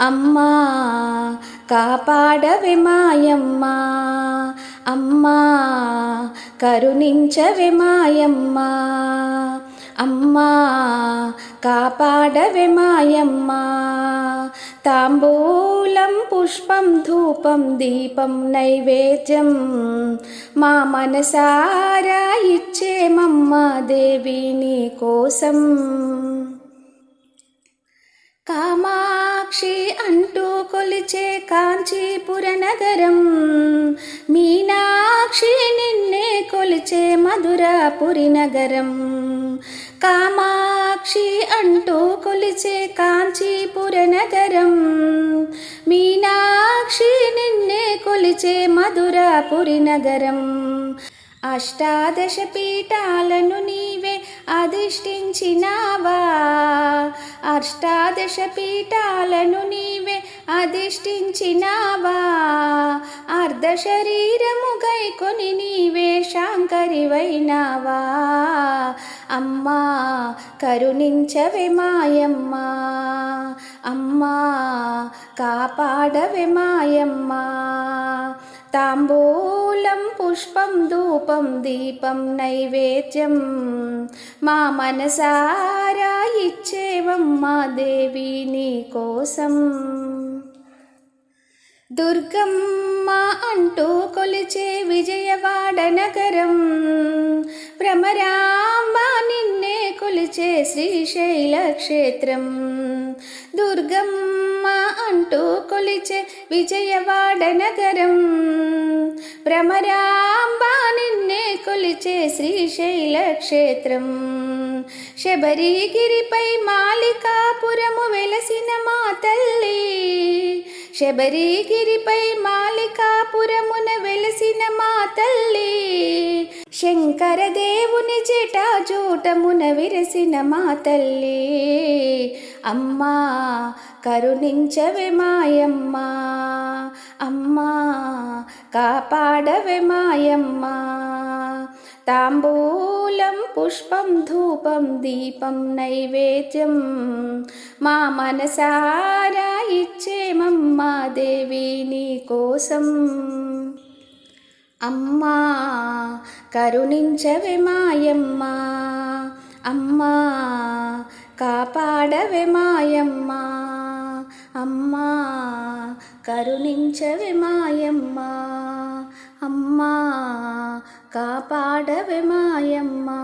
అమ్మా కాపాడవి మాయమ్మా. అమ్మా కరుణించవి మాయమ్మా. అమ్మా కాపాడవి మాయమ్మా. తాంబూలం పుష్పం ధూపం దీపం నైవేద్యం మా మనసారా ఇచ్చేమమ్మా దేవి నీ కోసం. కామా కామాక్షి అంటూ కొలిచే కాంచీపుర నగరం. మీనాక్షి నిన్నే కొలిచే మధురాపురి నగరం. కామాక్షి అంటూ కొలిచే కాంచీపుర నగరం. మీనాక్షి నిన్నే కొలిచే మధురాపురి నగరం. అష్టాదశ పీఠాలను నీవే అధిష్ఠించినావా? అష్టాదశ పీఠాలను నీవే అధిష్ఠించినావా? అర్ధ శరీరము గైకొని నీవే శాంకరివైనావా? అమ్మా కరుణించవే మాయమ్మా. అమ్మా కాపాడవే మాయమ్మా. తాంబూలం పుష్పం ధూపం దీపం నైవేద్యం. మా మనసారా ఇచ్చేవమ్మా దేవి నీ కోసం. దుర్గమ్మ అంటూ కొలిచే విజయవాడ నగరం భ్రమరాంబ నిన్నే కొలిచే శ్రీశైల క్షేత్రం. దుర్గమ్మ అంటూ కొలిచే విజయవాడ నగరం భ్రమరాంబ కొలిచే శ్రీశైల క్షేత్రం. శబరిగిరిపై మాలికాపురము వెలసిన మా తల్లి. శబరిగిరిపై మాలికాపురమున వెలసిన మా తల్లి. శంకర దేవుని జటాజూటమున విరసిన మా తల్లి. అమ్మా కరుణించవే మాయమ్మా. అమ్మా కాపాడవే మాయమ్మా. తాంబూలం పుష్పం ధూపం దీపం నైవేద్యం. మా మనసారా ఇచ్చేమమ్మా దేవి నీ కోసం. అమ్మా కరుణించవే మాయమ్మా. అమ్మా కాపాడవే మాయమ్మా. అమ్మా కరుణించవే మాయమ్మా. అమ్మా కాపాడవే మాయమ్మా